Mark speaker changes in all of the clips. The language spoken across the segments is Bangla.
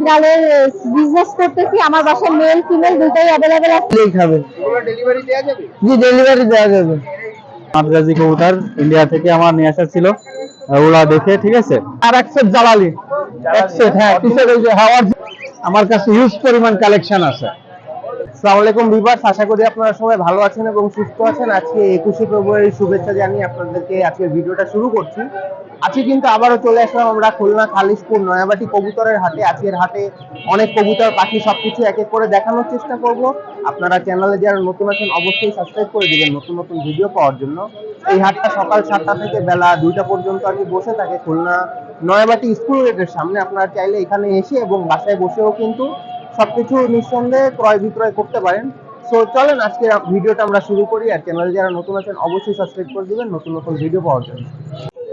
Speaker 1: বিড়ালের বিজনেস করতেছি। আমার বাসায় মেল ফিমেল দুটোই অ্যাভেলেবেল আছে।
Speaker 2: দিলেই খাবে।
Speaker 3: ডেলিভারি দেওয়া যাবে?
Speaker 2: জি ডেলিভারি দেওয়া যাবে। মাদ্রাজি কবুতর ইন্ডিয়া থেকে আমার নিয়ে আসা ছিল। ওরা দেখে ঠিক আছে? আর এক সেট জ্বালালি। এক সেট হ্যাঁ কিসের ওই যে হাওয়ার আমার কাছে হিউজ পরিমাণ কালেকশন আছে।
Speaker 3: আসসালামু আলাইকুম ভিউয়ার্স আশা করি আপনারা সবাই ভালো আছেন এবং সুস্থ আছেন। আজকে একুশে ফেব্রুয়ারি শুভেচ্ছা জানিয়ে আপনাদেরকে আজকে ভিডিওটা শুরু করছি। আজকে কিন্তু আবারও চলে আসলাম আমরা খুলনা খালিশপুর নয়াবাটি কবুতরের হাটে। আজকের হাটে অনেক কবুতর, পাখি সবকিছু এক এক করে দেখানোর চেষ্টা করব। আপনারা চ্যানেলে যারা নতুন আছেন, অবশ্যই সাবস্ক্রাইব করে দিবেন নতুন নতুন ভিডিও পাওয়ার জন্য। এই হাটটা সকাল সাতটা থেকে বেলা দুইটা পর্যন্ত আর কি বসে থাকে খুলনা নয়াবাটি স্কুল গেটের সামনে। আপনারা চাইলে এখানে এসে এবং বাসায় বসেও কিন্তু সবকিছু নিঃসন্দেহে ক্রয় বিক্রয় করতে পারেন। সো চলেন আজকে ভিডিওটা আমরা শুরু করি। আর চ্যানেলে যারা নতুন আছেন, অবশ্যই সাবস্ক্রাইব করে দিবেন নতুন নতুন ভিডিও পাওয়ার জন্য।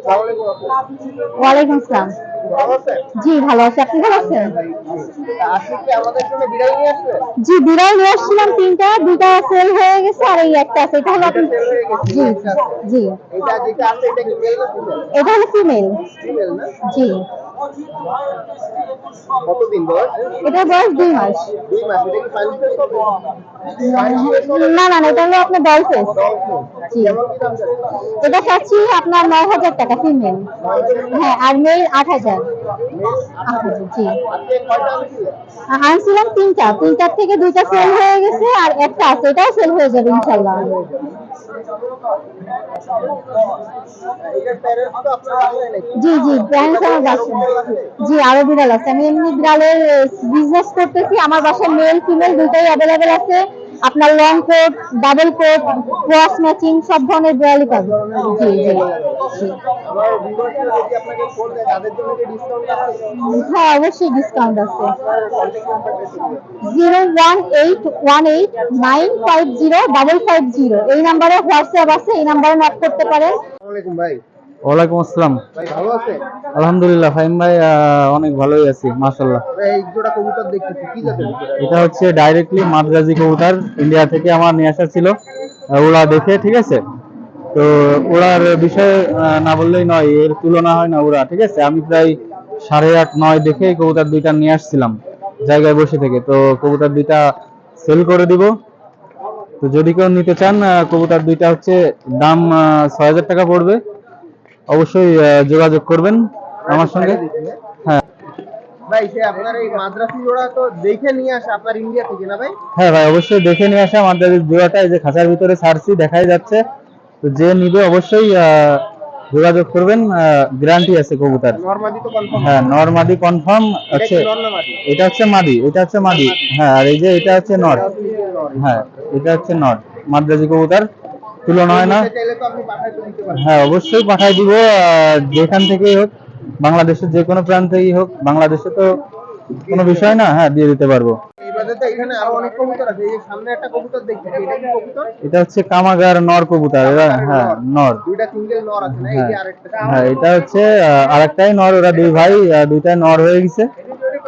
Speaker 1: ওয়ালাইকুম আসসালাম। জি ভালো আছি। আপনি ভালো আছেন? জি বিড়াল নিয়ে আসছিলাম তিনটা দুটা সেল হয়ে গেছে আর এই একটা আছে। এটা হলো আপনি জি জি।
Speaker 3: এটা
Speaker 1: হলো ফিমেল জি।
Speaker 3: কতদিন বয়স?
Speaker 1: এটা বয়স দুই মাস।
Speaker 3: দুই মাস এটা কি পাঁচ ফেস হবে
Speaker 1: না না না, এটা হলো আপনার ডল ফেস এটা চাচ্ছি আপনার নয় হাজার টাকা ফিমেল হ্যাঁ আর মেল আট হাজার। জি। আনছিলাম তিনটা। তিনটার থেকে দুইটা সেল হয়ে গেছে আর একটা আছে এটাও সেল হয়ে যাবে ইনশাল্লাহ জি জি প্যারেন্টস আমার জি, আরও বিড়াল আছে। আমি এমনি বিড়ালের বিজনেস করতেছি। আমার বাসায় মেল ফিমেল দুটাই অ্যাভেলেবেল আছে। আপনার long coat double coat cross matching সব ধরনের বিড়ালই পাবেন। জি জি। হ্যাঁ অবশ্যই ডিসকাউন্ট আছে। Zero one eight one eight, nine five zero double five zero. এই নাম্বারে হোয়াটসঅ্যাপ আছে, এই নাম্বারে নক করতে পারেন।
Speaker 3: ভাই।
Speaker 2: ওয়ালাইকুম আসসালাম।
Speaker 3: ভাই ভালো আছেন
Speaker 2: আলহামদুলিল্লাহ ফাহিম ভাই অনেক ভালোই আছি মাশাল্লাহ
Speaker 3: ভাই এই জোড়া কবুতর দেখতেছি কি জাতের
Speaker 2: এটা হচ্ছে ডাইরেক্টলি মাদ্রাজি কবুতর ইন্ডিয়া থেকে আমার নিয়ে আসা ছিল। ওরা দেখে ঠিক আছে? তো ওরার বিষয়ে না বললেই নয় এর তুলনা হয় না ওরা ঠিক আছে? আমি প্রায় সাড়ে আট নয় দেখে কবুতর দুইটা নিয়ে আসছিলাম জায়গায় বসে থেকে। তো কবুতর দুইটা সেল করে দিব। তো যদি কেউ নিতে চান কবুতর দুইটা হচ্ছে দাম ছয় হাজার টাকা পড়বে। অবশ্যই যোগাযোগ করবেন আমার সঙ্গে। হ্যাঁ।
Speaker 3: ভাই সে আপনার এই মাদ্রাসি জোড়া তো দেখে নিয়ে আসে আপনার ইন্ডিয়া থেকে না ভাই?
Speaker 2: হ্যাঁ ভাই অবশ্যই দেখে নিয়ে আসা। আমাদের জোড়াটা এই যে খাঁচার ভিতরে ছাড়ছি দেখাই যাচ্ছে। তো যে নিবে অবশ্যই যোগাযোগ করবেন। গ্যারান্টি আছে কবুতর। হ্যাঁ নরমাদি কনফার্ম
Speaker 3: এটা
Speaker 2: আছে। হচ্ছে মাদি এটা হচ্ছে মাদি। হ্যাঁ আর এই যে এটা হচ্ছে নর। হ্যাঁ এটা হচ্ছে নর মাদ্রাজি কবুতর। তুলনা হয় না। হ্যাঁ অবশ্যই পাঠাই দিব যেখান থেকেই হোক বাংলাদেশের যে কোনো প্রান্তেই হোক বাংলাদেশে তো কোনো বিষয় না। হ্যাঁ দিয়ে দিতে পারব।
Speaker 3: এটা
Speaker 2: হচ্ছে কামাগার নর কবুতর এরা হ্যাঁ নর।
Speaker 3: দুইটা সিঙ্গেল নর আছে না? এই যে আরেকটা
Speaker 2: হ্যাঁ এটা হচ্ছে আহ, আরেকটাই নর ওরা দুই ভাই দুইটাই নর হয়ে গেছে।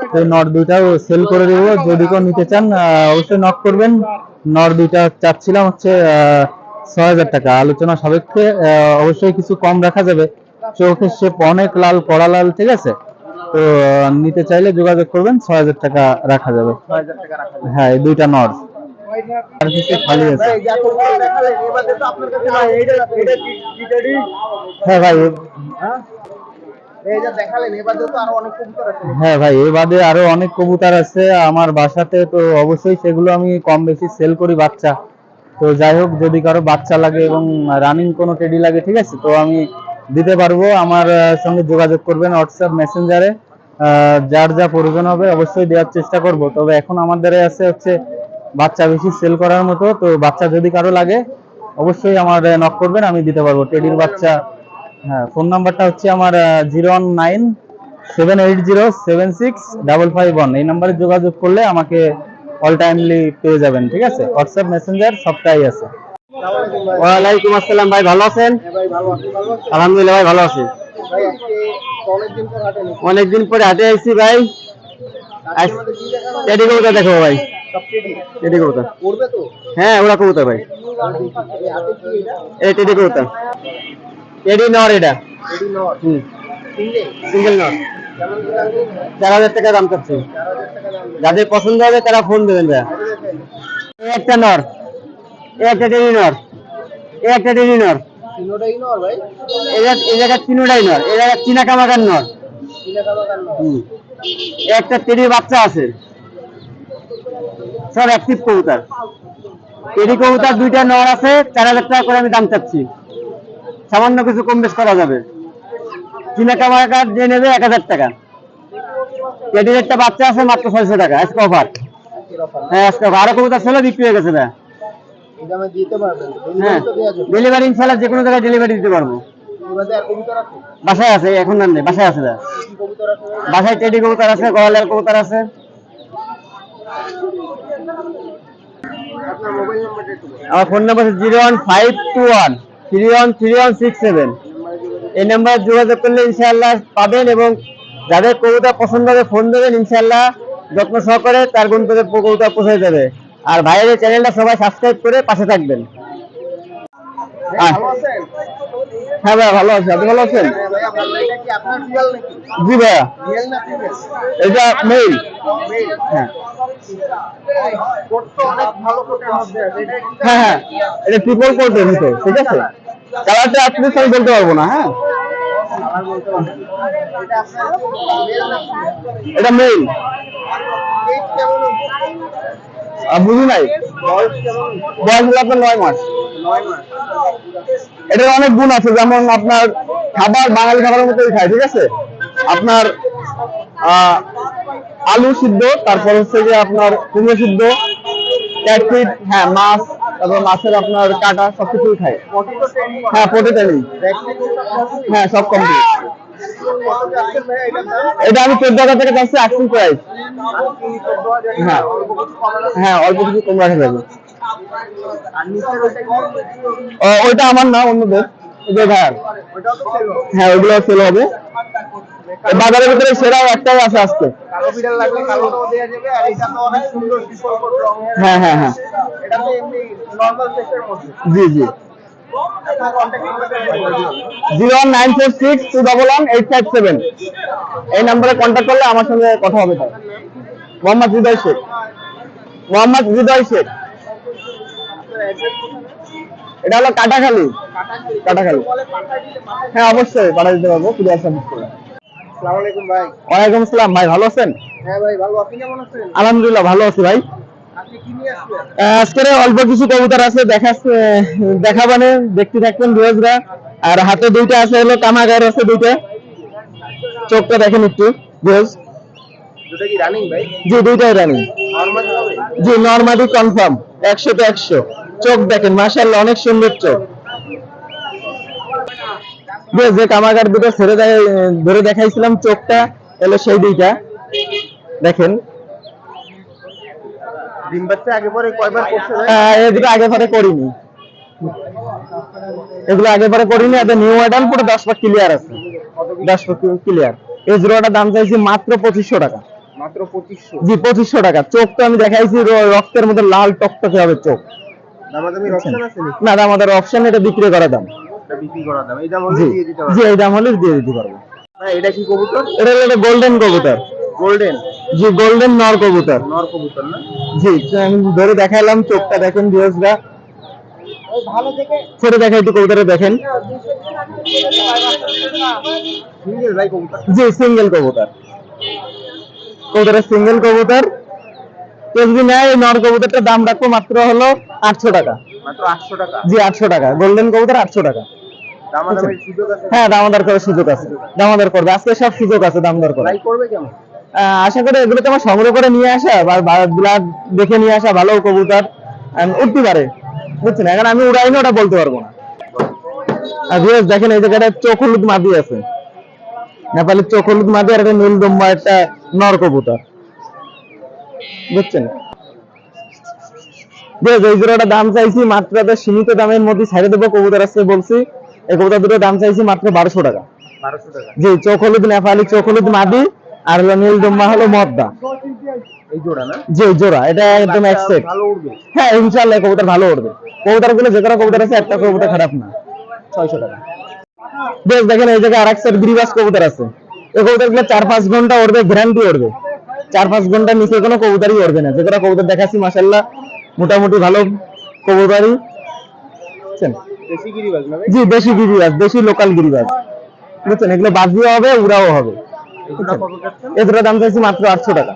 Speaker 2: তো এই নর দুইটাও সেল করে দেবো। যদি কেউ নিতে চান অবশ্যই নক করবেন। নর দুইটা চাচ্ছিলাম হচ্ছে ছয় হাজার টাকা। আলোচনা সাপেক্ষে অবশ্যই কিছু কম রাখা যাবে। চোখের শেপ অনেক লাল, কড়া লাল, ঠিক আছে? তো, নিতে চাইলে যোগাযোগ করবেন, ছয় হাজার টাকা রাখা যাবে।
Speaker 3: 6000 টাকা রাখা যাবে
Speaker 2: হ্যাঁ এই দুইটা নর হ্যাঁ
Speaker 3: হ্যাঁ
Speaker 2: হ্যাঁ আরও অনেক কবুতর আছে। আমার বাসাতে তো অবশ্যই সেগুলো আমি কম বেশি সেল করি বাচ্চা। তো যাই হোক, যদি কারও বাচ্চা লাগে এবং রানিং কোনো টেডি লাগে, ঠিক আছে? তো আমি দিতে পারব। আমার সঙ্গে যোগাযোগ করবেন হোয়াটসঅ্যাপ মেসেঞ্জারে যার যা প্রয়োজন হবে অবশ্যই দেওয়ার চেষ্টা করব। তবে এখন আমাদের আছে হচ্ছে বাচ্চা বেশি সেল করার মতো। তো বাচ্চা যদি কারও লাগে, অবশ্যই আমার নক করবেন, আমি দিতে পারব। টেডির বাচ্চা হ্যাঁ ফোন নাম্বারটা হচ্ছে আমার zero one nine seven eight zero seven six double five one এই নাম্বারে যোগাযোগ করলে আমাকে অল টাইমলি পেয়ে যাবেন, ঠিক আছে? হোয়াটসঅ্যাপ মেসেঞ্জার সবটাই আছে। ওয়ালাইকুম আসসালাম, ভাই ভালো আছেন? আলহামদুলিল্লাহ, ভাই ভালো আছি।
Speaker 3: অনেকদিন পর হাটে
Speaker 2: আসছি ভাই। দেখো, ভাই। হ্যাঁ ওরা কবুতর ভাই।
Speaker 3: এই
Speaker 4: চার হাজার টাকা দাম চাচ্ছি। যাদের পছন্দ হবে তারা ফোন দেবেন একটা নর একটা টেরি নর একটা টেরি নর। জায়গা- নর একটা বাচ্চা আছে। সব দুইটা নর আছে, চার হাজার করে আমি দাম চাচ্ছি। সামান্য কিছু কম বেশ করা যাবে। চীনা কামাকার যে নেবে এক হাজার টাকা। টেডির একটা বাচ্চা আছে মাত্র ছয়শো টাকা আজকে অফার হ্যাঁ আজকে offer। আরও কবুতর ছিল বিক্রি হয়ে গেছে হ্যাঁ
Speaker 3: ডেলিভারি
Speaker 4: ইনশাল্লাহ যে কোনো জায়গায় ডেলিভারি দিতে পারব। বাসায় আছে এখন আর নেই বাসায় আছে বাসায় টেডি কবুতর আছে গলালের কবুতর আছে। আমার phone number zero one five two one three one three one six seven এই নাম্বারে যোগাযোগ করলে ইনশাআল্লাহ পাবেন এবং যাদের কবিতা পছন্দ হবে ফোন দেবেন, ইনশাআল্লাহ যত্ন সহকারে তার গন্তব্যে কবিতা পৌঁছে যাবে আর ভাইয়ের চ্যানেলটা সবাই সাবস্ক্রাইব করে পাশে থাকবেন। হ্যাঁ ভাই ভালো আপনি ভালো আছেন? জি ভাইয়া। এটা মেইল হ্যাঁ। হ্যাঁ হ্যাঁ। এটা ঠিক আছে? কালারটা আপনি আমি বলতে পারব না হ্যাঁ?
Speaker 3: এটা
Speaker 4: বুঝি নাই?
Speaker 3: বয়স
Speaker 4: হলো আপনার নয় মাস। এটার অনেক গুণ আছে, যেমন আপনার খাবার, বাঙালি খাবারের মতোই খায়, ঠিক আছে? আপনার আলু সিদ্ধ, তারপর হচ্ছে যে আপনার কুমড়ো সিদ্ধ ক্যাটফিট হ্যাঁ মাছ তারপর মাছের আপনার কাটা সবকিছুই
Speaker 3: পটি
Speaker 4: হ্যাঁ
Speaker 3: সব complete?
Speaker 4: হ্যাঁ সব কমপ্লিট এটা আমি চোদ্দ হাজার টাকা চাচ্ছি আশি প্রাইস হ্যাঁ। হ্যাঁ অল্প কিছু কম রাখা যাবে
Speaker 3: ওইটা
Speaker 4: আমার না, অন্যদের। হ্যাঁ ওইগুলো সেল হবে। বাজারের ভিতরে সেরাও একটাই আছে আজকে। হ্যাঁ হ্যাঁ হ্যাঁ। জি জি। Zero one nine four six two double one eight five seven. এই নাম্বারে কন্ট্যাক্ট করলে আমার সঙ্গে কথা হবে তাই মোহাম্মদ হৃদয় শেখ। মোহাম্মদ হৃদয় শেখ। এটা হলো কাটাখালি। কাটাখালি। হ্যাঁ অবশ্যই পাঠা দিতে পারব। কুরিয়ার সার্ভিস করে ওয়ালাইকুম আসসালাম ভাই ভালো আছেন?
Speaker 3: হ্যাঁ আছেন?
Speaker 4: আলহামদুলিল্লাহ ভালো আছি ভাই।
Speaker 3: আপনি কি নিয়ে আসলেন?
Speaker 4: আহ, আজকের অল্প কিছু কবুতর আছে দেখা দেখাবানে দেখতে থাকবেন ভিউয়ার্সরা। আর হাতে দুইটা আছে হলো কামাগার আছে দুইটা। চোখটা দেখেন একটু
Speaker 3: ভাই?
Speaker 4: জি দুইটাই রানি জি নর্মালি কনফার্ম একশো তো একশো। চোখ দেখেন মাশাআল্লাহ অনেক সুন্দর চোখ। যে কামাগার দুটো দেয় ধরে দেখাইছিলাম চোখটা এলো সেই দুইটা। দেখেন।
Speaker 3: ডিম বাচ্চা আগে পরে কয়বার করছে
Speaker 4: এই দুটো আগে পরে করিনি। এগুলো আগে পরে করিনি এদের নিউ মডেল পুরো পাক ক্লিয়ার আছে। পাক ক্লিয়ার এই দাম চাইছি মাত্র পঁচিশশো টাকা।
Speaker 3: মাত্র
Speaker 4: জি টাকা। চোখ তো আমি দেখাইছি রক্তের মধ্যে লাল টকটকে হবে চোখ।
Speaker 3: দামাদামি অপশন আছে
Speaker 4: না দাম আমাদের অপশন এটা বিক্রি করা দাম।
Speaker 3: বিক্রি করা দাম। এই দাম হলে দিয়ে দিতে
Speaker 4: জি এই দাম হলে দিয়ে দিতে পারব।
Speaker 3: ভাই এটা কি কবুতর?
Speaker 4: এটা হলো গোল্ডেন কবুতর।
Speaker 3: গোল্ডেন
Speaker 4: জি গোল্ডেন নর কবুতর।
Speaker 3: নর কবুতর না?
Speaker 4: জি আমি ধরে দেখালাম চোখটা দেখেন ভিউয়ার্সরা
Speaker 3: ভালো থেকে
Speaker 4: ছেড়ে দেখা একটু কবুতরে দেখেন।
Speaker 3: সিঙ্গেল ভাই কবুতর?
Speaker 4: জি সিঙ্গেল কবুতর। কবুতরের সিঙ্গেল কবুতর। নেয় নর কবুতরটার দাম রাখব মাত্র হলো আটশো টাকা।
Speaker 3: মাত্র আটশো টাকা?
Speaker 4: জি আটশো টাকা। গোল্ডেন কবুতর আটশো টাকা। হ্যাঁ দামাদার করার সুযোগ আছে। দামাদার করবে। আজকে সব সুযোগ আছে দামদার
Speaker 3: করবে কেমন?
Speaker 4: আশা করি এগুলো তো আমার সংগ্রহ করে নিয়ে আসা বা দেখে নিয়ে আসা ভালো কবুতর উঠতে পারে। বুঝছেন? এখন আমি উড়াই না ওটা বলতে পারব না। আর ভিউয়ার্স দেখেন এই জায়গাটা চোখ হলুদ মাদি আছে। নেপালের চোখ হলুদ মাদি আর একটা নীল দম্বা একটা নর কবুতর। বুঝছেন? এই জোড়াটা দাম চাইছি মাত্র সীমিত দামের মধ্যে ছেড়ে দেবো কবুতর আছে বলছি। এই কবুতর দুটো দাম চাইছি মাত্র বারোশো টাকা। জি চোখ হলুদ নেপালি চোখ হলুদ মাদি আর হলো নীল দম্বা হলো মদ্দা।
Speaker 3: এই জোড়া না?
Speaker 4: জি জোড়া এটা একদম একসেট হ্যাঁ ইনশাল্লাহ কবুতর ভালো উঠবে কবুতরগুলো যে কবুতর আছে একটা কবুতর খারাপ না। ছয়শো টাকা। বেশ দেখেন এই জায়গায় আর এক সেট গ্রিবাস কবুতর আছে।
Speaker 5: এই কবুতরগুলো চার পাঁচ ঘণ্টা গ্যারান্টি চার পাঁচ নিচে কোনো কবুতরই না। যে কটা কবুতর দেখাচ্ছি মাসাল্লাহ মোটামুটি ভালো কবুতরই। জি দেশি গিরিবাজ দেশি লোকাল গিরিবাজ। বুঝছেন? এগুলো বাজিও হবে উড়াও হবে। এগুলোর দাম চাইছি মাত্র আটশো টাকা।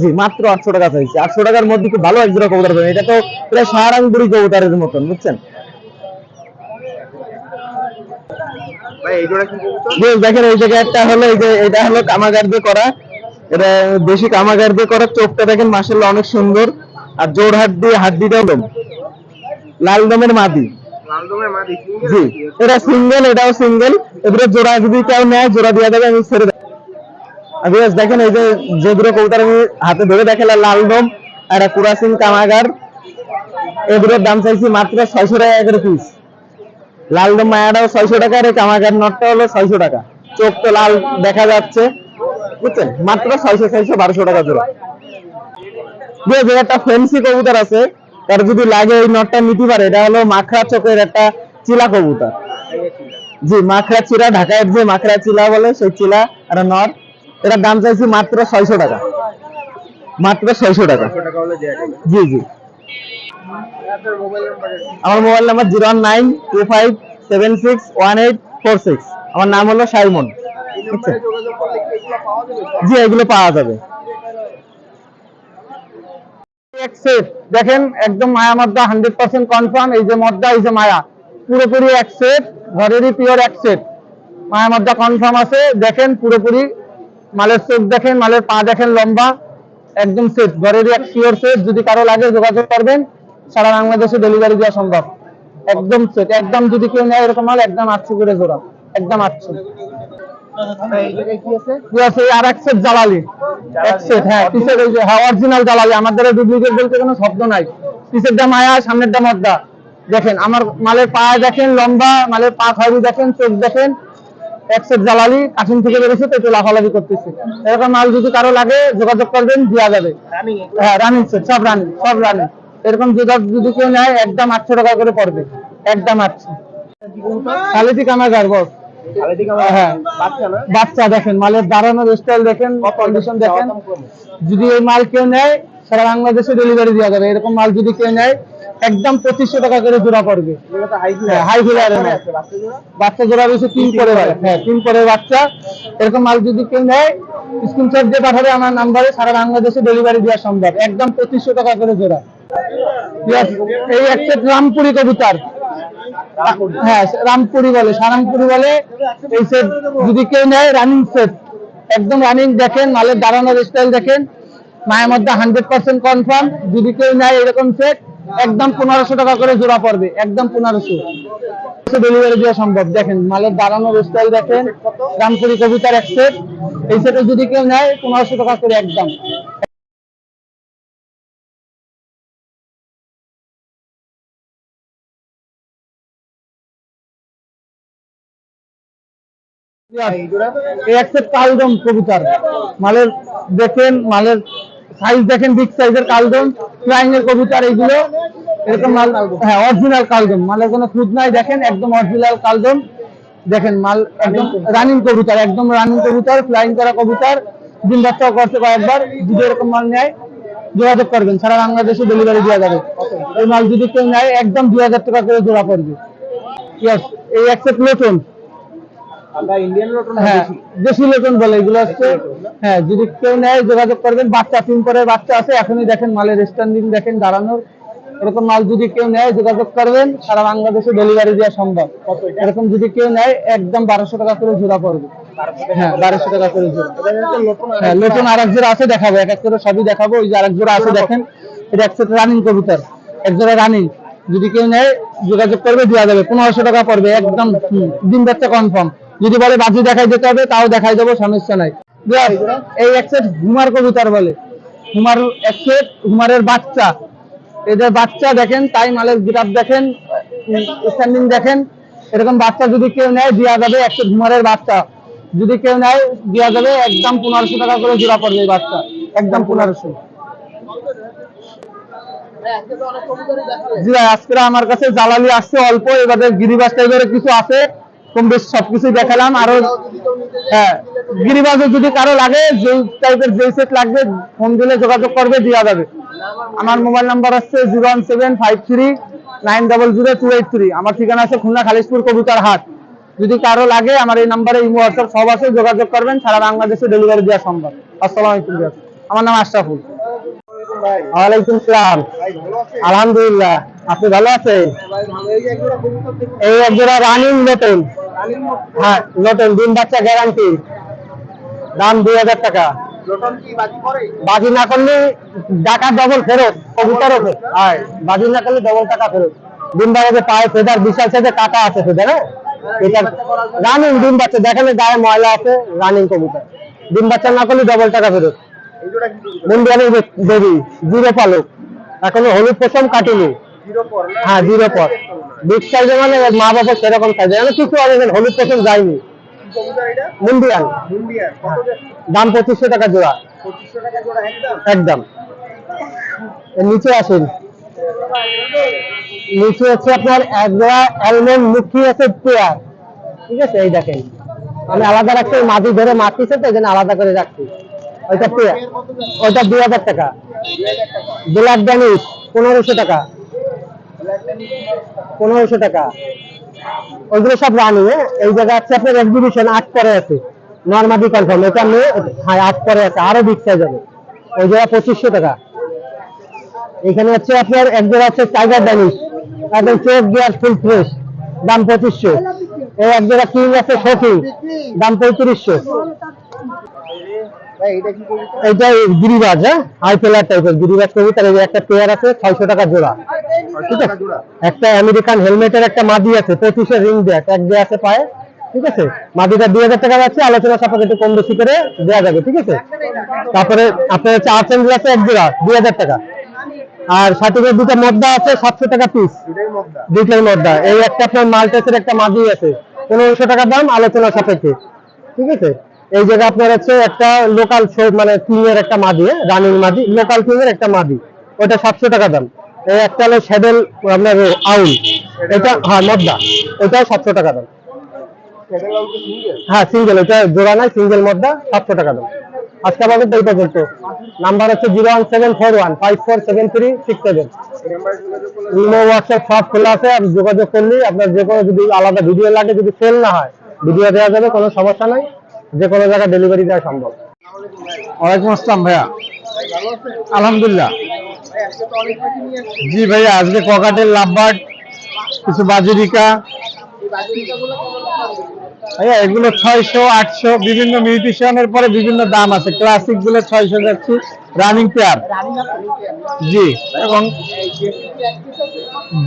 Speaker 5: জি মাত্র আটশো টাকা চাইছি। আটশো টাকার মধ্যে খুব ভালো এক জোড়া কবুতর পাবেন। এটা তো প্রায় কবুতরের মতন বুঝছেন? দেখেন এই জায়গায় একটা হলো এই যে এটা হলো কামাগার দিয়ে করা। এটা দেশি কামাগার দিয়ে করা। চোখটা দেখেন মাসাল্লাহ অনেক সুন্দর। আর জোর হাত দিয়ে হাড্ডিটা হলো লাল দমের মাদি। জি, এটা সিঙ্গেল এটাও সিঙ্গেল জোড়া যদি কেউ নেয়, জোড়া আমি ছেড়ে দেখেন এই যে আমি হাতে ধরে লাল দম আর কুরাসিং কামাগার। এগুলোর দাম চাইছি মাত্র ছয়শো টাকা করে পিস লাল দম মায়াটাও ছয়শো টাকা, আর কামাগার নটটা হলো ছয়শো টাকা। চোখ তো লাল দেখা যাচ্ছে, বুঝছেন? মাত্র ছয়শো ছয়শো, বারোশো টাকা জোড়া। যে একটা ফ্যান্সি কবুতর আছে। তার যদি লাগে এই নটটা নিতে পারে, এটা হলো মাখরা চোখের একটা চিলা কবুতর। জি, মাখরা চিলা ঢাকায় যে মাখরা চিলা বলে সেই চিলা একটা নর, এটার দাম চাইছি মাত্র ছয়শো টাকা। মাত্র ছয়শো টাকা। জি জি। আমার mobile number zero one nine two five seven six one eight four six. আমার নাম হলো সাইমন। জি, এগুলো পাওয়া যাবে। দেখেন, একদম মায়া মদ্দা হান্ড্রেড পার্সেন্ট কনফার্ম এই যে মদ্দা, এই যে মায়া। পুরোপুরি এক সেট ঘরেরই পিওর এক সেট মায়া মদ্দা কনফার্ম আছে। দেখেন, পুরোপুরি মালের চোখ দেখেন, মালের পা দেখেন লম্বা। একদম সেট ঘরেরই এক পিওর সেট যদি কারও লাগে যোগাযোগ করবেন, সারা বাংলাদেশে ডেলিভারি দেওয়া সম্ভব। একদম সেট একদম যদি কেউ নেয় এরকম একদম আটশো করে জোড়া। একদম আটশো। আর এক সেট জ্বালালি এক সেট হ্যাঁ পিসের ওই যে হ্যাঁ অরিজিনাল জ্বালালি আমাদের ডুপ্লিকেট বলতে কোনো শব্দ নাই। পিসেরটা মায়া সামনেরটা মদ্দা দেখেন আমার মালের পা দেখেন লম্বা মালের পা খয়রি দেখেন চোখ দেখেন এক সেট জ্বালালি কাঠিন থেকে তো একটু লাফালাফি করতেছে। এরকম মাল যদি কারও লাগে যোগাযোগ করবেন দেওয়া যাবে। হ্যাঁ রানিং সেট সব রানিং সব রানিং এরকম যদি কেউ নেয় একদম আটশো টাকা করে পড়বে। একদম আটশো। কালিটি কামাগার বস।
Speaker 3: বাচ্চা
Speaker 5: দেখেন মালের দাঁড়ানোর স্টাইল দেখেন কন্ডিশন দেখেন। যদি এই মাল কেউ নেয় সারা বাংলাদেশে ডেলিভারি দেওয়া যাবে। এরকম মাল যদি কেউ নেয় একদম পঁচিশশো টাকা করে জোড়া পড়বে।
Speaker 3: হাই
Speaker 5: হ্যাঁ,
Speaker 3: আছে বাচ্চা জোড়া?
Speaker 5: বেশি তিন করে হ্যাঁ তিন করে বাচ্চা। এরকম মাল যদি কেউ নেয় স্ক্রিনশট দিয়ে পাঠাবে আমার নাম্বারে সারা বাংলাদেশে ডেলিভারি দেওয়া সম্ভব। একদম পঁচিশশো টাকা করে জোড়া। এই একটা রামপুরি কবুতর। হ্যাঁ রামপুরি বলে সারামপুরি বলে। এই সেট যদি কেউ নেয় রানিং সেট একদম রানিং দেখেন, মালের দাঁড়ানোর স্টাইল দেখেন। মায়ের মধ্যে হান্ড্রেড পার্সেন্ট কনফার্ম যদি কেউ নেয় এরকম সেট একদম পনেরোশো টাকা করে জোড়া পড়বে। একদম পনেরোশো। ডেলিভারি দেওয়া সম্ভব। দেখেন, মালের দাঁড়ানোর স্টাইল দেখেন। রামপুরি কবিতার এক সেট এই সেটে যদি কেউ নেয়, পনেরোশো টাকা করে একদম। কালদম কবুতর। মালের দেখেন মালের সাইজ দেখেন বিগ সাইজের কালদম ফ্লাইং এর কবুতর এইগুলো। এরকম মাল হ্যাঁ অরিজিনাল কালদম। মালের কোনো খুদ নাই দেখেন একদম অরিজিনাল কালদম। দেখেন মাল একদম রানিং কবুতর। একদম রানিং কবুতর ফ্লাইং করা কবুতর। দিন বাচ্চা করতে কয়েকবার যদি এরকম মাল নেয় যোগাযোগ করবেন। সারা বাংলাদেশে ডেলিভারি দেওয়া যাবে। এই মাল যদি কেউ নেয় একদম দুই হাজার টাকা করে জোড়া পড়বে। Yes, এই একটা নতুন
Speaker 3: আমরা ইন্ডিয়ান রোটন
Speaker 5: হ্যাঁ দেশি? লোকন বলে এগুলো হচ্ছে হ্যাঁ যদি কেউ নেয় যোগাযোগ করবেন বাচ্চা তিন পরের বাচ্চা আছে এখনই দেখেন মালের স্ট্যান্ডিং দেখেন দাঁড়ানোর। এরকম মাল যদি কেউ নেয় যোগাযোগ করবেন সারা বাংলাদেশে ডেলিভারি দেওয়া সম্ভব। এরকম যদি কেউ নেয় একদম বারোশো টাকা করে জোড়া পড়বে। হ্যাঁ বারোশো টাকা করে জোড়া। হ্যাঁ নতুন আর এক জোড়া আছে দেখাবো। এক এক করে সবই দেখাবো। ওই যে আরেক জোড়া আছে দেখেন। এটা রানিং কবুতর। এক জোড়া রানিং যদি কেউ নেয় যোগাযোগ করবে দেওয়া যাবে। পনেরোশো টাকা পড়বে একদম দিন বাচ্চা কনফার্ম যদি বলে বাজি দেখাই দিতে হবে, তাও দেখাই দেবো, সমস্যা নাই। এই এক হুমার কবুতর বলে। হুমার এক হুমারের বাচ্চা। এদের বাচ্চা দেখেন, তাই মালের গিটাপ দেখেন স্ট্যান্ডিং দেখেন। এরকম বাচ্চা যদি কেউ নেয় দেওয়া যাবে একটা হুমারের বাচ্চা। যদি কেউ নেয় দেওয়া যাবে একদম পনেরোশো টাকা করে জোড়া পড়বে এই বাচ্চা। একদম পনেরোশো। জি আজকে আমার কাছে জ্বালালি আসছে অল্প, এবারে গিরিবাস টাইপের কিছু আছে।
Speaker 6: কম বেশ সবকিছুই দেখালাম। আরও হ্যাঁ যদি কারও লাগে, যে টাইপের যে সেট লাগবে ফোন দিলে যোগাযোগ করবে, দেওয়া যাবে। আমার মোবাইল নাম্বার হচ্ছে zero one seven five three nine double zero two eight three আমার ঠিকানা আছে খুলনা খালিশপুর কবুতর হাট। যদি কারও লাগে, আমার এই নাম্বারে ইমো হোয়াটসঅ্যাপ সব আছে, যোগাযোগ করবেন, সারা বাংলাদেশে ডেলিভারি দেওয়া সম্ভব। আসসালামু আলাইকুম ভাইয়া। আমার নাম আশরাফুল। ওয়ালাইকুম সালাম। আলহামদুলিল্লাহ। আপনি ভালো আছেন? এই একজোড়া রানিং নতুন। হ্যাঁ নতুন ডিম বাচ্চা গ্যারান্টি দাম দুই হাজার টাকা। বাজি না করলে টাকা ডবল ফেরত কবুতর হয় বাজি না করলে ডবল টাকা ফেরত। ডিম বাজারে পায়ে ফেদার বিশাল সাইজে কাটা আছে ফেদার হ্যাঁ? এটা রানিং ডিম বাচ্চা দেখালে গায়ে ময়লা আছে রানিং কবুতর। ডিম বাচ্চা না করলে ডবল টাকা ফেরত। মুন্ডিয়ানের দেবী জিরো পালক এখনও হলুদ পশম কাটিনি। হ্যাঁ জিরো পর। বিগ সাইজে মানে মা বাবা সেরকম সাইজে মানে কিছু আগে হলুদ পশম যায়নি। মুন্ডিয়ান দাম পঁচিশশো টাকা জোড়া। একদম? নিচে আসুন। নিচে হচ্ছে আপনার এক জোড়া অ্যালমন্ড মুখী আছে পেয়ার। ঠিক আছে? এই দেখেন। আমি আলাদা রাখছি মাটি ধরে মারতেছে তো জন্য আলাদা করে রাখছি। ওইটা ওইটা দুই হাজার টাকা। ব্ল্যাক ড্যানিশ পনেরোশো টাকা। পনেরোশো টাকা। ওইগুলো সব রানি হ্যাঁ? এই জায়গা আছে আপনার এক্সিবিশন আট পরে আছে। নর্মালি কনফার্ম এটা আপনি হ্যাঁ আট পরে আছে আরও বিগ সাইজ হবে। ওই জায়গা পঁচিশশো টাকা। এখানে হচ্ছে আপনার এক জায়গা হচ্ছে টাইগার ড্যানিশ একদম চোখ গিয়ার ফুল ফ্রেশ দাম পঁচিশশো। এই এক জায়গা কিং আছে শফি দাম পঁয়ত্রিশশো। এইটা গিরিবাজ হ্যাঁ? হাই টাইপের গিরিবাজ এই একটা পেয়ার আছে ছয়শো টাকা জোড়া। ঠিক আছে? একটা আমেরিকান হেলমেটের একটা মাদি আছে পঁচিশের রিং দেয়া আছে পায়ে ঠিক আছে? মাদিটা দুই হাজার টাকা যাচ্ছে আলোচনা সাপেক্ষে একটু কম বেশি করে দেওয়া যাবে ঠিক আছে? তারপরে আপনার হচ্ছে আর্টস অ্যান্ড আছে এক জোড়া দুই হাজার টাকা। আর সাথে দুটো মদ্দা আছে সাতশো টাকা পিস দুইটার মদ্দা। এই একটা আপনার মাল্টেসের একটা মাদি আছে পনেরোশো টাকা দাম আলোচনা সাপেক্ষে। ঠিক আছে? এই জায়গায় আপনার হচ্ছে একটা লোকাল মানে কিং একটা মাদি রানিং মাদি লোকাল কিং একটা মাদি। ওটা সাতশো টাকা দাম। এই একটা হলো শ্যাডেল আপনার আউল। এটা হ্যাঁ মদ্দা। ওটাও সাতশো টাকা দাম। হ্যাঁ সিঙ্গেল ওটা জোড়া নাই সিঙ্গেল মদ্দা, সাতশো টাকা দাম। আজকে আমাদের এই পর্যন্ত। নাম্বার হচ্ছে zero one seven four one five four seven three six seven imo WhatsApp সব খোলা আছে, আপনি যোগাযোগ করলে আপনার যে কোনো যদি আলাদা ভিডিও লাগে, যদি সেল না হয় ভিডিও দেওয়া যাবে, কোনো সমস্যা নাই। যে কোনো জায়গায় ডেলিভারি দেওয়া সম্ভব। ওয়ালাইকুম আসসালাম ভাইয়া। আলহামদুলিল্লাহ। জি ভাইয়া, আজকে ককাটের লাভবার্ড, কিছু বাজুরিকা। ভাইয়া, এগুলো ছয়শো, আটশো, বিভিন্ন মিউটিশনের পরে বিভিন্ন দাম আছে। ক্লাসিকগুলো ছয়শো যাচ্ছি রানিং পেয়ার জি, এবং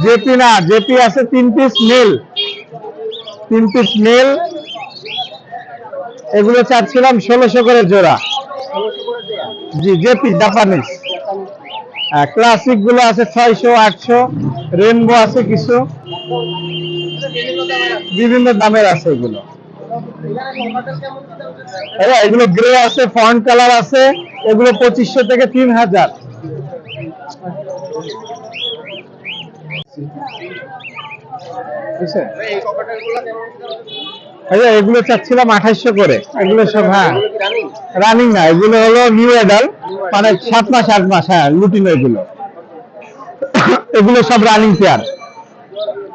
Speaker 6: জেপি না জেপি আছে তিন পিস মেল তিন পিস মেল এগুলো চাচ্ছিলাম ষোলোশো করে জোড়া। জি জেপি জাপানিজ হ্যাঁ ক্লাসিকগুলো আছে ছয়শো, আটশো রেনবো আছে কিছু। বিভিন্ন দামের আছে এগুলো। আরে এগুলো গ্রে আছে ফন্ট কালার আছে, এগুলো পঁচিশশো থেকে তিন হাজার? আচ্ছা এগুলো চাচ্ছিলাম আঠাইশশো করে। এগুলো সব হ্যাঁ। রানিং না, এগুলো হলো নিউ এডাল মানে সাত মাস, আট মাস হ্যাঁ লুটিনো এগুলো। এগুলো সব রানিং পেয়ার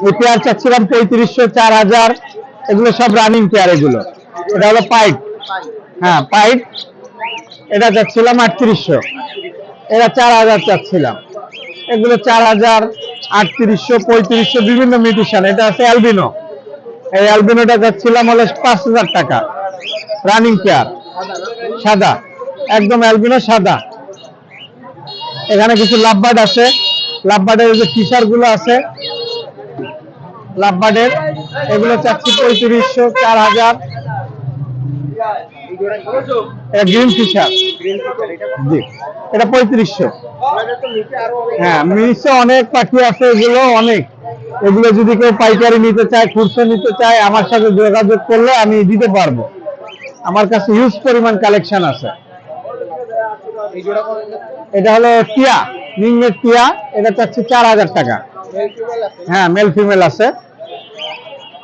Speaker 6: এই পেয়ার চাচ্ছিলাম পঁয়ত্রিশশো, চার হাজার। এগুলো সব রানিং পেয়ার এগুলো। এটা হলো পাইপ হ্যাঁ পাইপ এটা চাচ্ছিলাম আটত্রিশশো। এটা চার হাজার চাচ্ছিলাম। এগুলো চার হাজার, আটত্রিশশো, পঁয়ত্রিশশো, বিভিন্ন মিউটিশন এটা আছে অ্যালবিনো এই অ্যালবিনোটা যাচ্ছিলাম হলো পাঁচ হাজার টাকা। রানিং পেয়ার সাদা। একদম অ্যালবিনো সাদা। এখানে কিছু লাভবার্ড আছে। লাভবার্ডের যে ফিচারগুলো আছে, লাভবার্ডের, এগুলো চাচ্ছি পঁয়ত্রিশশো, চার হাজার। হ্যাঁ অনেক পাখি আছে, এগুলো অনেক। এগুলো যদি কেউ পাইকারি নিতে চায়, খুচরো নিতে চায়, আমার সাথে যোগাযোগ করলে আমি দিতে পারব। আমার কাছে হিউজ পরিমাণ কালেকশন আছে। এটা হলো টিয়া নিংমের টিয়া। এটা চাচ্ছি চার হাজার টাকা। হ্যাঁ মেল ফিমেল আছে।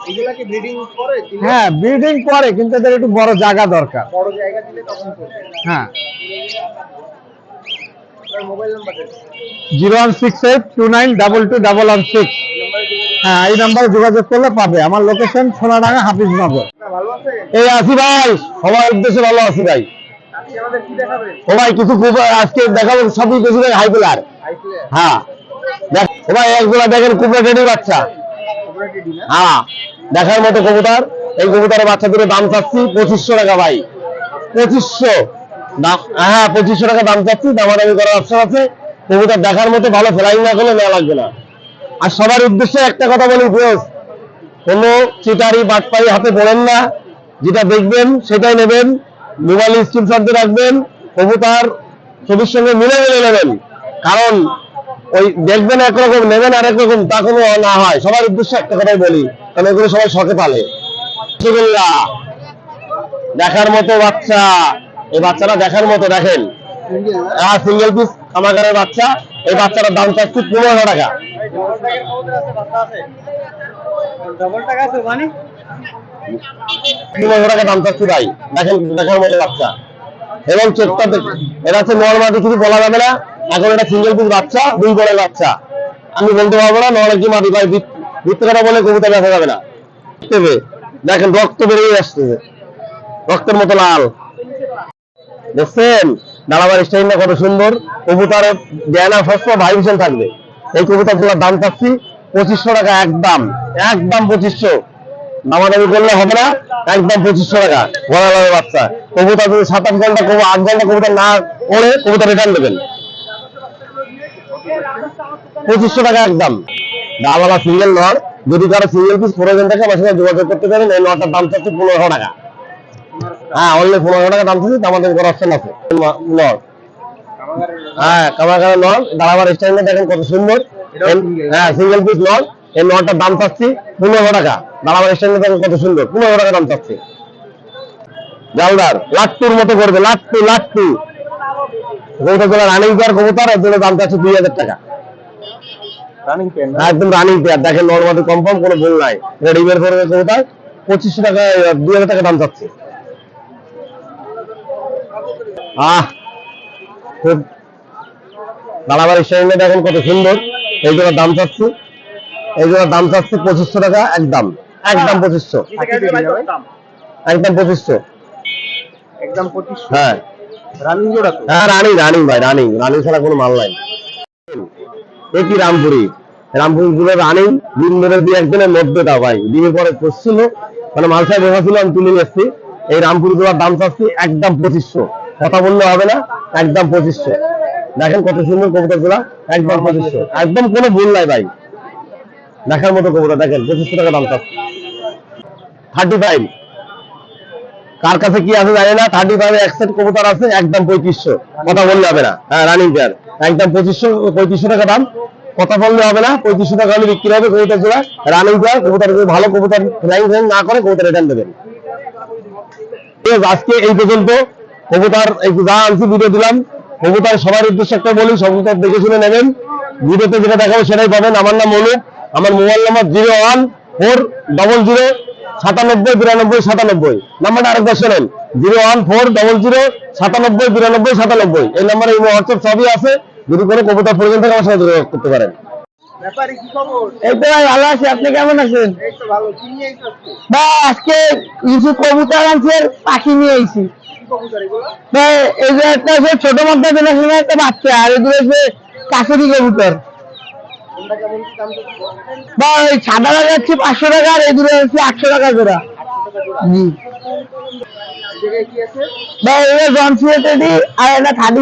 Speaker 3: এগুলা কি ব্রিডিং করে
Speaker 7: হ্যাঁ ব্রিডিং করে কিন্তু এদের একটু বড় জায়গা দরকার।
Speaker 3: বড় জায়গা দিলে তখন
Speaker 7: হ্যাঁ।
Speaker 3: মোবাইল নাম্বারটা
Speaker 7: zero one six eight two nine double two double one six. হ্যাঁ এই নাম্বারে যোগাযোগ করলে পাবে। আমার লোকেশন সোনাডাঙ্গা হাফিজনগর। এই আছি ভাই সবার উদ্দেশ্যে ভালো আছি ভাই। ও ভাই কিছু খুব আজকে দেখাবো সবই বেশি হাই প্লেয়ার হ্যাঁ। ও ভাই একগুলা দেখেন কুবরা বাচ্চা।
Speaker 3: রেডি না
Speaker 7: হ্যাঁ দেখার মতো কবুতর। এই কবুতরের বাচ্চা দুটো দাম চাচ্ছি পঁচিশশো টাকা ভাই। পঁচিশশো। হ্যাঁ পঁচিশশো টাকা দাম চাচ্ছি, দামাদামি করার অপশন আছে। কবুতর দেখার মতো ভালো ফ্লাইং না করলে নেওয়া লাগবে না। আর সবার উদ্দেশ্যে একটা কথা বলি দোষ কোনো চিটারি বাটপাই হাতে পড়েন না। যেটা দেখবেন, সেটাই নেবেন। মোবাইল স্ক্রিনশট দিয়ে রাখবেন। কবুতর ছবির সঙ্গে মিলে মিলে নেবেন। কারণ ওই দেখবেন একরকম নেবেন আরেক রকম তা কোনো না হয়। সবার উদ্দেশ্যে একটা কথাই বলি কারণ এগুলো সবাই শখে পালে। রসগোল্লা দেখার মতো বাচ্চা এই বাচ্চাটা দেখার মতো দেখেন। হ্যাঁ সিঙ্গেল পিস কামাকারের বাচ্চা এই বাচ্চাটার দাম চাচ্ছি পনেরো টাকা।
Speaker 3: মানে?
Speaker 7: পনেরো টাকা দাম চাচ্ছি ভাই। দেখেন দেখার মতো বাচ্চা। এবং চোখটা দেখুন। এটা হচ্ছে নর্মালি কিছু বলা যাবে না। এখন এটা সিঙ্গেল পিস বাচ্চা, দুই বড় বাচ্চা। আমি বলতে পারব না নর্মাল কি মাটি, ভাই? ভিত্তিকতা বলে কবিতা দেখা যাবে না। দেখেন, রক্ত বেরিয়ে আসতেছে। রক্তের মতো লাল। দেখছেন? দাঁড়াবার স্টাইলটা কত সুন্দর। কবুতরের জ্ঞানা ফস্ফ ভাইব্রেশন থাকবে। এই কবুতরগুলোর দাম চাচ্ছি পঁচিশশো টাকা একদম। একদম পঁচিশশো। দামাদামি করলে হবে না একদম পঁচিশশো টাকা। ঘোড়া লাগবে বাচ্চা। কবুতর যদি সাত আট ঘণ্টা কবু আট ঘণ্টা কবুতর না ওড়ে কবুতর রিটার্ন দেবেন। পঁচিশশো টাকা একদম। ডালওয়ালা সিঙ্গেল নর যদি কারও সিঙ্গেল পিস প্রয়োজন থাকে আমার সাথে যোগাযোগ করতে পারেন। এই নটার দাম চাচ্ছি পনেরোশো টাকা। হ্যাঁ অনলি পনেরো টাকা দাম চাচ্ছি আমাদের করার অপশন আছে। নর। হ্যাঁ কামাকারা নল দাঁড়াবার স্টাইলটা দেখেন কত সুন্দর। হ্যাঁ সিঙ্গেল পিস নল এই নলটার দাম চাচ্ছি পনেরো টাকা। দাঁড়াবার দেখেন কত সুন্দর পনেরো টাকা দাম চাচ্ছি। জালদার লাট্টুর মতো করবে লাট্টু লাট্টু। কবুতরগুলো রানিং পেয়ার কবুতর এর জন্য দাম চাচ্ছে দুই হাজার টাকা।
Speaker 3: রানিং পেন
Speaker 7: একদম রানিং পেয়ার দেখেন নর্মালি কনফার্ম কোনো ভুল নাই। করবে কবুতর পঁচিশশো টাকা দুই হাজার টাকা দাম চাচ্ছে। আহ! খুব দাঁড়াবার দেখেন কত সুন্দর এইগুলোর দাম চাচ্ছি। এইগুলোর দাম চাচ্ছি পঁচিশশো টাকা একদম। একদম পঁচিশশো। একদম পঁচিশশো।
Speaker 3: একদম পঁচিশ
Speaker 7: হ্যাঁ।
Speaker 3: রানিং জোড়া
Speaker 7: হ্যাঁ রানিং রানিং ভাই রানিং। রানিং ছাড়া কোনো মাল নাই। এ রামপুরি। রামপুরি গুলো রানিং দিন ধরে দিয়ে একদিনের নব্বইটা ভাই। ডিমের পরে পড়ছিল মানে মাল সাহেব বোঝা ছিল আমি তুলে নিয়ে এসছি এই রামপুরি গুলোর দাম চাচ্ছি একদম পঁচিশশো। কথা বললে হবে না একদম পঁচিশশো। দেখেন কত সুন্দর কবুতরগুলা একদম পঁচিশশো। একদম কোনো ভুল নাই ভাই। দেখার মতো কবুতর দেখেন, পঁচিশশো টাকা দাম চাচ্ছি। থার্টি ফাইভ কার কাছে কি আছে জানি না থার্টি ফাইভ একসেট কবুতর আছে, একদম পঁয়ত্রিশশো। কথা বললে হবে না। হ্যাঁ রানিং পেয়ার একদম পঁচিশশো, পঁয়ত্রিশশো টাকা দাম। কথা বললে হবে না পঁয়ত্রিশশো টাকা হলে বিক্রি হবে কবুতর জোড়া। রানিং পেয়ার কবুতর ভালো কবুতর ফ্লাইং ফ্লাইং না করে, কবুতর রিটার্ন দেবেন। আজকে এই পর্যন্ত। কবুতর যা আনছি ভিডিও দিলাম। কবুতর সবার উদ্দেশ্যে একটা বলি কবুতর দেখে শুনে নেবেন। ভিডিওতে যেটা দেখাবো সেটাই পাবেন। আমার নাম অনুপ আমার mobile number zero one four double zero সাতানব্বই বিরানব্বই সাতানব্বই। নাম্বারটা আরেকবার শোনেন। Zero one four double zero সাতানব্বই বিরানব্বই সাতানব্বই। এই নাম্বারে হোয়াটসঅ্যাপ সবই আছে। যদি কোনো কবুতর প্রয়োজন থাকে আমার সাথে যোগাযোগ করতে পারেন।
Speaker 3: ব্যাপারে
Speaker 7: এই তো ভাই ভালো আছি। আপনি কেমন আছেন?
Speaker 3: আজকে?
Speaker 7: ভাই আজকে কিছু কবুতর আনছি পাখি নিয়ে আইছি। ভাই এই যে একটা ছোট মধ্যে একটা বাচ্চা আর এগুলো কাছেরই কবুতর
Speaker 3: কোনটা কেমন কি দাম চাচ্ছো
Speaker 7: ভাই সাদা লাগাচ্ছি পাঁচশো টাকা আর এগুলো হচ্ছে আটশো টাকা জোড়া। জি।
Speaker 3: এই
Speaker 7: ভাই আর এটা থার্টি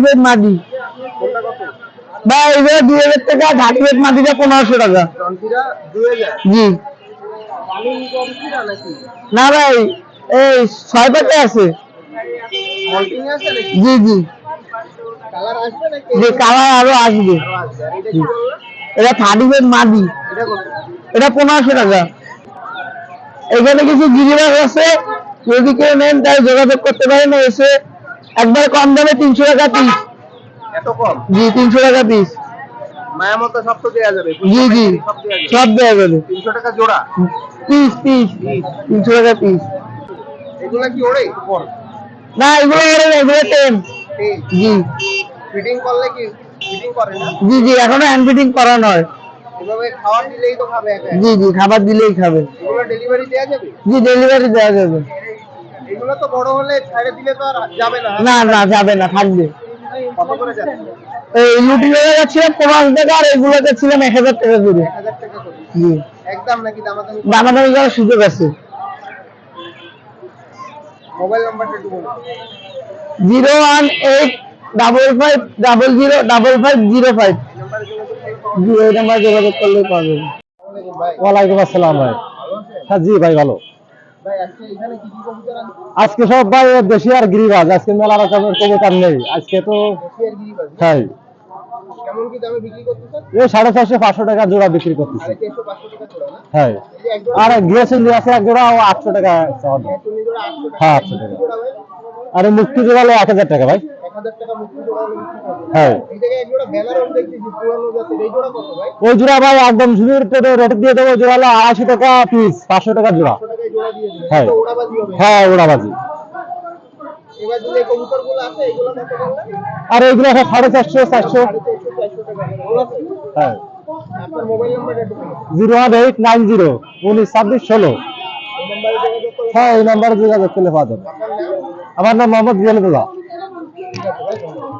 Speaker 7: থার্টি পনেরোশো টাকা। জি। না ভাই, এই আছে। জি জি। যে কালার আরও আসবে।
Speaker 3: এটা
Speaker 7: থার্টি ফাইভ মাটি
Speaker 3: এটা
Speaker 7: পনেরোশো টাকা। এখানে কিছু গিরিবাস আছে যদি কেউ নেন তাই যোগাযোগ করতে পারেন এসে একবার কম দামে তিনশো টাকা পিস
Speaker 3: এত কম?
Speaker 7: জি তিনশো টাকা পিস
Speaker 3: মায়া মতো সব তো দেওয়া যাবে।
Speaker 7: জি জি
Speaker 3: সব দেওয়া যাবে। তিনশো টাকা জোড়া?
Speaker 4: পিস পিস তিনশো টাকা পিস
Speaker 3: এগুলো কি ওড়ে?
Speaker 4: না এগুলো এগুলো টেন জি।
Speaker 3: ফিটিং করলে কি
Speaker 4: জি জি এখনও হ্যান্ড ফিটিং করা নয়। জি জি খাবার দিলেই খাবে। জি ডেলিভারি দেওয়া যাবে।
Speaker 3: না।
Speaker 4: না যাবে না থাকবে।
Speaker 3: কত করে যাচ্ছে?
Speaker 4: এই লুটিগুলো পনেরো টাকা আর এগুলোতে ছিলাম এক হাজার টাকা করে। জি।
Speaker 3: একদম নাকি দামাদামি?
Speaker 4: দামাদামি করার সুযোগ আছে।
Speaker 3: মোবাইল নাম্বারটা একটু বলুন।
Speaker 4: Zero one eight double five double zero double five zero five এই নাম্বার যোগাযোগ করলে পাবে
Speaker 3: ভাই
Speaker 4: ওয়ালাইকুম আসসালাম ভাই। হ্যাঁ জি ভাই ভালো।
Speaker 3: আজকে
Speaker 4: সব ভাই দেশি আর গিরিবাজ। আজকে মেলা রকমের কবুতর নেই। আজকে তো? হ্যাঁ। এই সাড়ে চারশো পাঁচশো টাকা জোড়া বিক্রি করতেছি। হ্যাঁ। আর গিয়েছিলি আছে এক জোড়া ও আটশো টাকা
Speaker 3: জোড়া আটশো টাকা
Speaker 4: হ্যাঁ, 800 টাকা।
Speaker 3: জোড়া ভাই
Speaker 4: আর মুক্তি জোড়া এক হাজার টাকা ভাই। হ্যাঁ। ওই জোড়া ভাই একদম শুধুর রেট দিয়ে দেবো জোড়া হলো আড়াইশো টাকা পিস পাঁচশো টাকা জোড়া। হ্যাঁ। হ্যাঁ ওড়াবাজি।
Speaker 3: এগুলো
Speaker 4: আর সাড়ে চারশো চারশো। হ্যাঁ। Zero one eight nine zero উনিশ ছাব্বিশ ষোলো। হ্যাঁ এই নাম্বারে যোগাযোগ করলে পাওয়া যাবে। আমার নাম মোহাম্মদ জিয়ালুল্লাহ
Speaker 3: 这叫什么